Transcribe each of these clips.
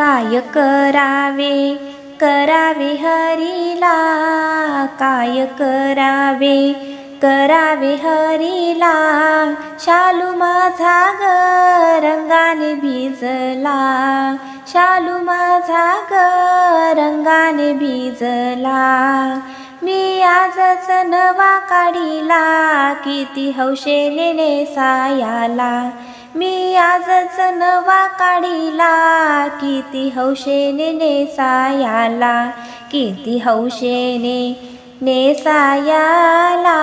काय करावे? करावे हरीला. काय करावे? करावे हरीला. शालू माझा ग रंगाने भिजला. शालू माझा ग रंगाने भिजला. आजच नवा काढीला किती हौशेने सायाला. मी आजच नवा काढीला किती हौशेने सायाला. किती हौशेने नेसायाला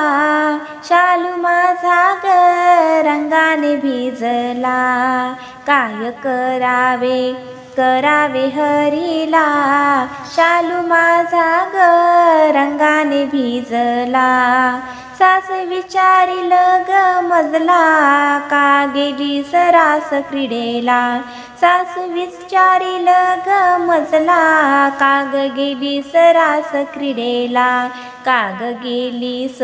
शालू माझा ग रंगाने भिजला. काय करावे? करावे हरीला. शालू माझा ग रंगाने भिजला. सास विचारिल ग मजला का गेली सरास क्रीडेला. सास विचारिल ग मजला काग गेली सरास क्रीडेला. काग गेली स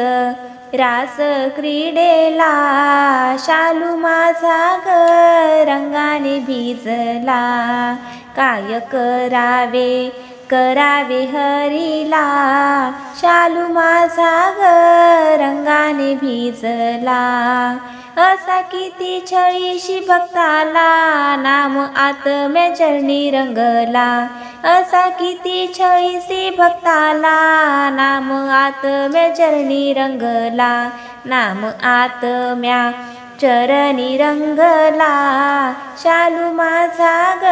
रास क्रीडेला शालू माझा ग रंगाने भिजला. काय करावे करावे हरीला. शालू माझा ग रंगाने भिजला. असा किती छळीशी भक्ताला नाम आत्म्या चरणी रंगला. असा किती छळीशी भक्ताला नाम आत्म्या चरणी रंगला. नाम आत्म्या चरणी रंगला शालू माझा ग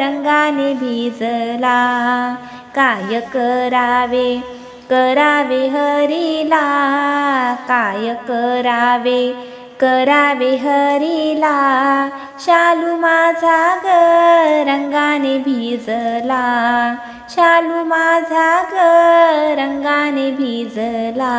रंगाने भिजला. काय करावे करावे हरीला. काय करावे करावे हरीला. शालू माझा ग रंगाने भिजला. शालू माझा ग रंगाने भिजला.